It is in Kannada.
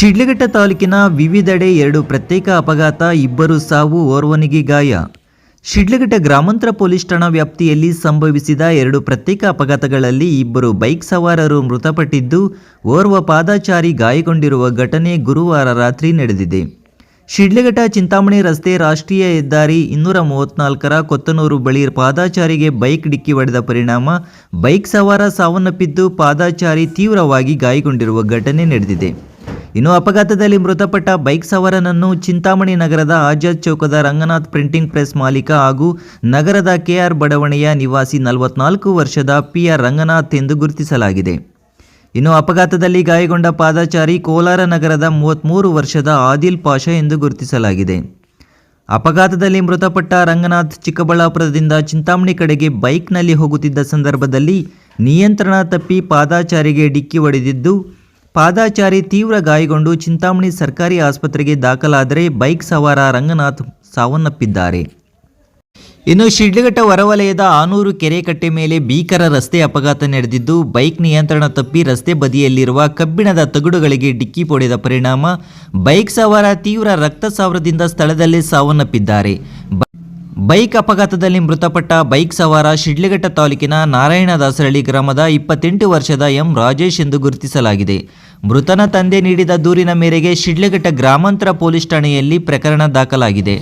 ಶಿಡ್ಲಘಟ್ಟ ತಾಲೂಕಿನ ವಿವಿಧೆಡೆ ಎರಡು ಪ್ರತ್ಯೇಕ ಅಪಘಾತ, ಇಬ್ಬರು ಸಾವು, ಓರ್ವನಿಗೆ ಗಾಯ. ಶಿಡ್ಲಘಟ್ಟ ಗ್ರಾಮಾಂತರ ಪೊಲೀಸ್ ಠಾಣಾ ವ್ಯಾಪ್ತಿಯಲ್ಲಿ ಸಂಭವಿಸಿದ ಎರಡು ಪ್ರತ್ಯೇಕ ಅಪಘಾತಗಳಲ್ಲಿ ಇಬ್ಬರು ಬೈಕ್ ಸವಾರರು ಮೃತಪಟ್ಟಿದ್ದು, ಓರ್ವ ಪಾದಾಚಾರಿ ಗಾಯಗೊಂಡಿರುವ ಘಟನೆ ಗುರುವಾರ ರಾತ್ರಿ ನಡೆದಿದೆ. ಶಿಡ್ಲಘಟ್ಟ ಚಿಂತಾಮಣಿ ರಸ್ತೆ ರಾಷ್ಟ್ರೀಯ ಹೆದ್ದಾರಿ ಇನ್ನೂರ ಮೂವತ್ತ್ನಾಲ್ಕರ ಕೊತ್ತನೂರು ಬಳಿ ಪಾದಾಚಾರಿಗೆ ಬೈಕ್ ಡಿಕ್ಕಿ ಹೊಡೆದ ಪರಿಣಾಮ, ಬೈಕ್ ಸವಾರ ಸಾವನ್ನಪ್ಪಿದ್ದು ಪಾದಾಚಾರಿ ತೀವ್ರವಾಗಿ ಗಾಯಗೊಂಡಿರುವ ಘಟನೆ ನಡೆದಿದೆ. ಇನ್ನು ಅಪಘಾತದಲ್ಲಿ ಮೃತಪಟ್ಟ ಬೈಕ್ ಸವಾರನನ್ನು ಚಿಂತಾಮಣಿ ನಗರದ ಆಜಾದ್ ಚೌಕದ ರಂಗನಾಥ್ ಪ್ರಿಂಟಿಂಗ್ ಪ್ರೆಸ್ ಮಾಲೀಕ ಹಾಗೂ ನಗರದ ಕೆಆರ್ ಬಡಾವಣೆಯ ನಿವಾಸಿ ನಲವತ್ನಾಲ್ಕು ವರ್ಷದ ಪಿಆರ್ ರಂಗನಾಥ್ ಎಂದು ಗುರುತಿಸಲಾಗಿದೆ. ಇನ್ನು ಅಪಘಾತದಲ್ಲಿ ಗಾಯಗೊಂಡ ಪಾದಚಾರಿ ಕೋಲಾರ ನಗರದ ಮೂವತ್ತ್ಮೂರು ವರ್ಷದ ಆದಿಲ್ ಪಾಷಾ ಎಂದು ಗುರುತಿಸಲಾಗಿದೆ. ಅಪಘಾತದಲ್ಲಿ ಮೃತಪಟ್ಟ ರಂಗನಾಥ್ ಚಿಕ್ಕಬಳ್ಳಾಪುರದಿಂದ ಚಿಂತಾಮಣಿ ಕಡೆಗೆ ಬೈಕ್ನಲ್ಲಿ ಹೋಗುತ್ತಿದ್ದ ಸಂದರ್ಭದಲ್ಲಿ ನಿಯಂತ್ರಣ ತಪ್ಪಿ ಪಾದಾಚಾರಿಗೆ ಡಿಕ್ಕಿ ಹೊಡೆದಿದ್ದು ಪಾದಾಚಾರಿ ತೀವ್ರ ಗಾಯಗೊಂಡು ಚಿಂತಾಮಣಿ ಸರ್ಕಾರಿ ಆಸ್ಪತ್ರೆಗೆ ದಾಖಲಾದರೆ ಬೈಕ್ ಸವಾರ ರಂಗನಾಥ್ ಸಾವನ್ನಪ್ಪಿದ್ದಾರೆ. ಇನ್ನು ಶಿಡ್ಲಘಟ್ಟ ಹೊರವಲಯದ ಆನೂರು ಕೆರೆಕಟ್ಟೆ ಮೇಲೆ ಭೀಕರ ರಸ್ತೆ ಅಪಘಾತ ನಡೆದಿದ್ದು, ಬೈಕ್ ನಿಯಂತ್ರಣ ತಪ್ಪಿ ರಸ್ತೆ ಬದಿಯಲ್ಲಿರುವ ಕಬ್ಬಿಣದ ತಗಡುಗಳಿಗೆ ಡಿಕ್ಕಿ ಪೊಡೆದ ಪರಿಣಾಮ, ಬೈಕ್ ಸವಾರ ತೀವ್ರ ರಕ್ತಸ್ರಾವದಿಂದ ಸ್ಥಳದಲ್ಲೇ ಸಾವನ್ನಪ್ಪಿದ್ದಾರೆ. ಬೈಕ್ ಅಪಘಾತದಲ್ಲಿ ಮೃತಪಟ್ಟ ಬೈಕ್ ಸವಾರ ಶಿಡ್ಲಘಟ್ಟ ತಾಲೂಕಿನ ನಾರಾಯಣದಾಸರಳ್ಳಿ ಗ್ರಾಮದ ಇಪ್ಪತ್ತೆಂಟು ವರ್ಷದ ಎಂ ರಾಜೇಶ್ ಎಂದು ಗುರುತಿಸಲಾಗಿದೆ. ಮೃತನ ತಂದೆ ನೀಡಿದ ದೂರಿನ ಮೇರೆಗೆ ಶಿಡ್ಲಘಟ್ಟ ಗ್ರಾಮಾಂತರ ಪೊಲೀಸ್ ಠಾಣೆಯಲ್ಲಿ ಪ್ರಕರಣ ದಾಖಲಾಗಿದೆ.